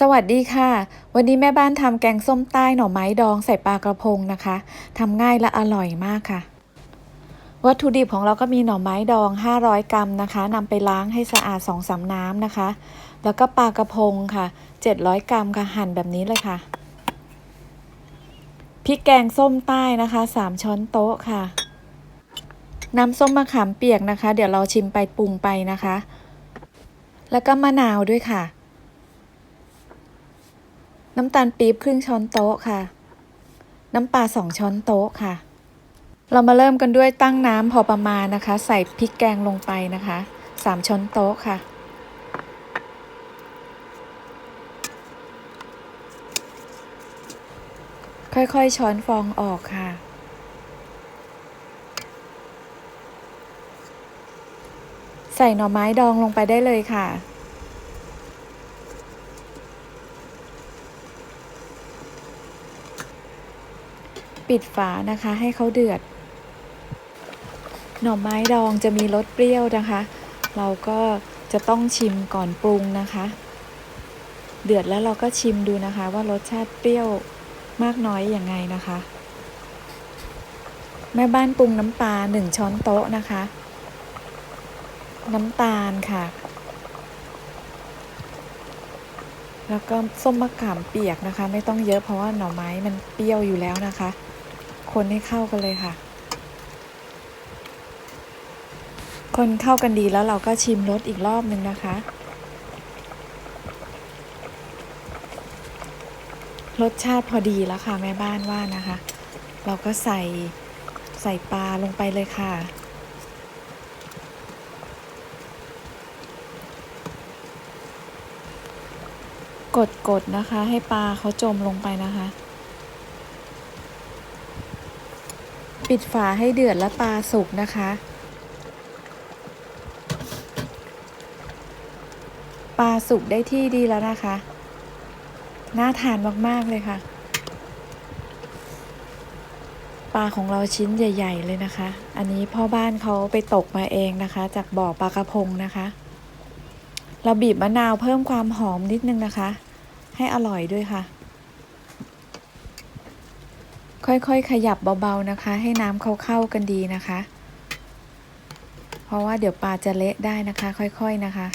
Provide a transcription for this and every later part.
สวัสดีค่ะ วันนี้แม่บ้านทำแกงส้มใต้หน่อไม้ดองใส่ปลากระพงนะคะทำง่ายและอร่อยมากค่ะ วัตถุดิบของเราก็มีหน่อไม้ดอง 500 กรัมนะคะนำไปล้างให้สะอาด2อสาน้ำนะคะ แล้วก็ปลากระพงค่ะ 700 กรัมค่ะหั่นแบบนี้เลยค่ะพริกแกงส้มใต้นะคะ 3 ช้อนโต๊ะค่ะ น้ำส้มมะขามเปียกนะคะ เดี๋ยวเราชิมไปปรุงไปนะคะ แล้วก็มะนาวด้วยค่ะ น้ำตาลปี๊บครึ่งช้อนโต๊ะค่ะ น้ำปลาสองช้อนโต๊ะค่ะ เรามาเริ่มกันด้วยตั้งน้ำพอประมาณนะคะ ใส่พริกแกงลงไปนะคะสามช้อนโต๊ะค่ะค่อยๆ ช้อนฟองออกค่ะ ใส่หน่อไม้ดองลงไปได้เลยค่ะ ปิดฝานะคะให้เขาเดือด หน่อไม้ดองจะมีรสเปรี้ยวนะคะ เราก็จะต้องชิมก่อนปรุงนะคะ เดือดแล้วเราก็ชิมดูนะคะ ว่ารสชาติเปรี้ยวมากน้อยอย่างไงนะคะ แม่บ้านปรุงน้ำปลาหนึ่งช้อนโต๊ะนะคะ น้ำตาลค่ะ แล้วก็ส้มมะขามเปียกนะคะ ไม่ต้องเยอะเพราะว่าหน่อไม้มันเปรี้ยวอยู่แล้วนะคะ คนให้เข้ากันเลยค่ะ คนเข้ากันดีแล้วเราก็ชิมรสอีกรอบหนึ่งนะคะ รสชาติพอดีแล้วค่ะแม่บ้านว่านะคะ เราก็ใส่ใส่ปลาลงไปเลยค่ะกดกดนะคะ ให้ปลาเขาจมลงไปนะคะ ปิดฝาให้เดือดและปลาสุกนะคะ ปลาสุกได้ที่ดีแล้วนะคะ น่าทานมาก ๆ เลยค่ะ ปลาของเราชิ้นใหญ่ ๆ เลยนะคะ อันนี้พ่อบ้านเขาไปตกมาเองนะคะ จากบ่อปลากระพงนะคะ เราบีบมะนาวเพิ่มความหอมนิดนึงนะคะ ให้อร่อยด้วยค่ะ ค่อยๆ ขยับเบาๆนะคะ ให้น้ำเขาเข้ากันดีนะคะ เพราะว่าเดี๋ยวปลาจะเละได้นะคะ ค่อยๆนะคะ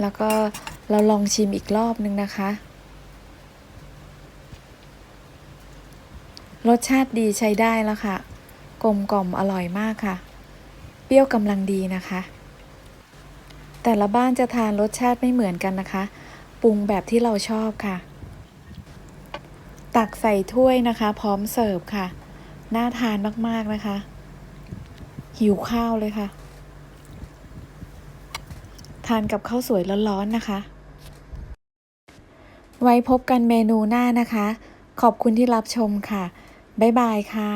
แล้วก็เราลองชิมอีกรอบนึงนะคะ รสชาติดีใช้ได้แล้วค่ะ กลมกล่อมอร่อยมากค่ะ เปรี้ยวกำลังดีนะคะ แต่ละบ้านจะทานรสชาติไม่เหมือนกันนะคะ ปรุงแบบที่เราชอบค่ะ ตักใส่ถ้วยนะคะ พร้อมเสิร์ฟค่ะ น่าทานมากๆนะคะ หิวข้าวเลยค่ะ ทานกับข้าวสวยร้อนๆนะคะ ไว้พบกันเมนูหน้านะคะ ขอบคุณที่รับชมค่ะ บ๊ายบายค่ะ